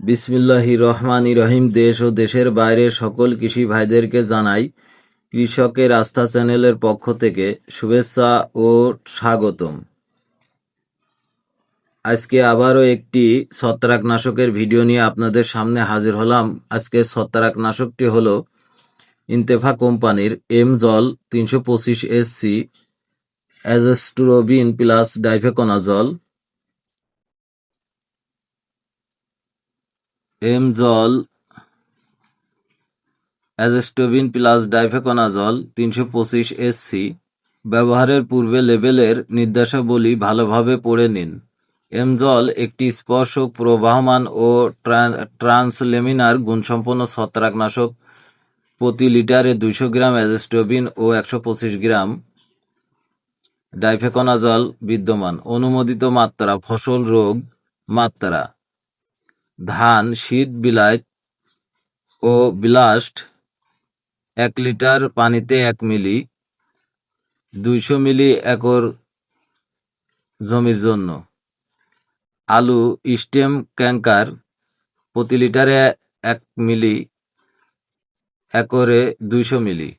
বিসমিল্লাহি রহমানি রহিম, দেশ ও দেশের বাইরে সকল কৃষি ভাইদেরকে জানাই কৃষকের আস্থা চ্যানেলের পক্ষ থেকে শুভেচ্ছা ও স্বাগতম। আজকে আবারও একটি ছত্রাকনাশকের ভিডিও নিয়ে আপনাদের সামনে হাজির হলাম। আজকে ছত্রাকনাশকটি হলো ইন্তেফা কোম্পানির এম জল তিনশো পঁচিশ SC, azoxystrobin plus difenoconazole. M জল, অ্যাজেস্টোবিন প্লাস ডাইফেকোনাজল তিনশো পঁচিশ এসসি। ব্যবহারের পূর্বে লেবেলের নির্দেশাবলী ভালোভাবে পড়ে নিন। এম জল একটি স্পর্শক প্রবাহমান ও ট্রান- ট্রান্সলেমিনার গুণসম্পন্ন ছত্রাকনাশক। প্রতি লিটারে দুইশো গ্রাম অ্যাজেস্টোবিন ও একশো পঁচিশ গ্রাম ডাইফেকোনাজল বিদ্যমান। অনুমোদিত মাত্রা, ফসল রোগ মাত্রা। ধান, শীত বিলাইট ও বিলাস্ট এক লিটার পানিতে এক মিলি, দুইশো মিলি একর জমির জন্য। আলু, স্টেম ক্যাঙ্কার প্রতি লিটারে এক মিলি একরে দুইশো মিলি।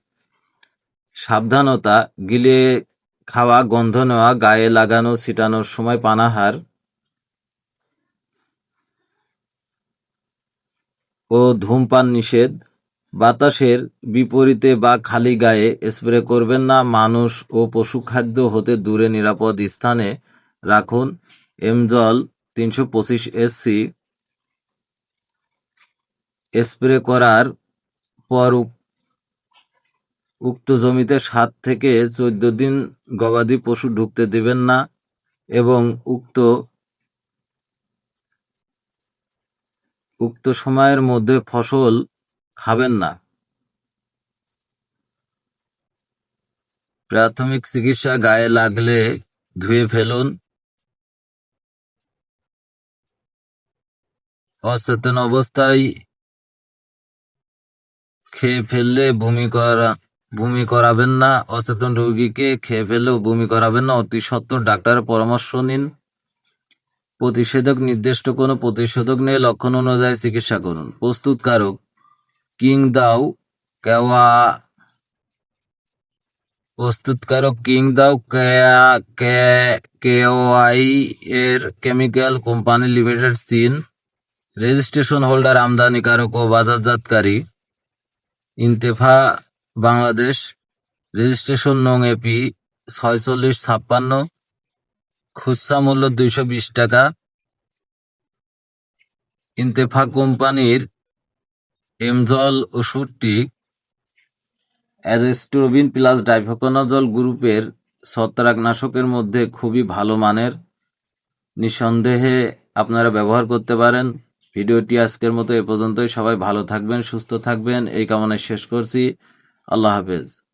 সাবধানতা, গিলে খাওয়া, গন্ধ নেওয়া, গায়ে লাগানো, ছিটানোর সময় পানাহার ও ধূমপান নিষেধ। বাতাসের বিপরীতে বা খালি গায়ে স্প্রে করবেন না। মানুষ ও পশু খাদ্য হতে দূরে নিরাপদ স্থানে রাখুন। এমজল তিনশো পঁচিশ এসসি স্প্রে করার পর উক্ত জমিতে সাত থেকে চোদ্দ দিন গবাদি পশু ঢুকতে দেবেন না এবং উক্ত উক্ত সময়ের মধ্যে ফসল খাবেন না। প্রাথমিক চিকিৎসা গায়ে লাগলে ধুয়ে ফেলুন। অচেতন অবস্থায় খেয়ে ফেললে বমি করা, বমি করাবেন না। অচেতন রোগীকে খেয়ে ফেললেও বমি করাবেন না। অতি সত্বর ডাক্তারের পরামর্শ নিন। প্রতিষেধক নির্দিষ্ট কোনো প্রতিষেধক নিয়ে লক্ষণ অনুযায়ী চিকিৎসা করুন। প্রস্তুতকারক কিং দাও, কেওয়া প্রস্তুতকারক কিং দাও কেওয়াই এর কেমিক্যাল কোম্পানি লিমিটেড, চীন। রেজিস্ট্রেশন হোল্ডার আমদানিকারক ও বাজারজাতকারী, ইন্তেফা, বাংলাদেশ। রেজিস্ট্রেশন নং এপি ছয়চল্লিশ ছাপ্পান্ন। খুচরা মূল্য দুইশো বিশ টাকা। ইন্তেফা কোম্পানির এমজল ওষুধটি অ্যাজেস্টোবিন প্লাস ডাইফোকোনাজল গ্রুপের ছত্রাকনাশকের মধ্যে খুবই ভালো মানের। নিঃসন্দেহে আপনারা ব্যবহার করতে পারেন। ভিডিওটি আজকের মতো এ পর্যন্তই। সবাই ভালো থাকবেন, সুস্থ থাকবেন। এই কামনায় শেষ করছি। আল্লাহ হাফেজ।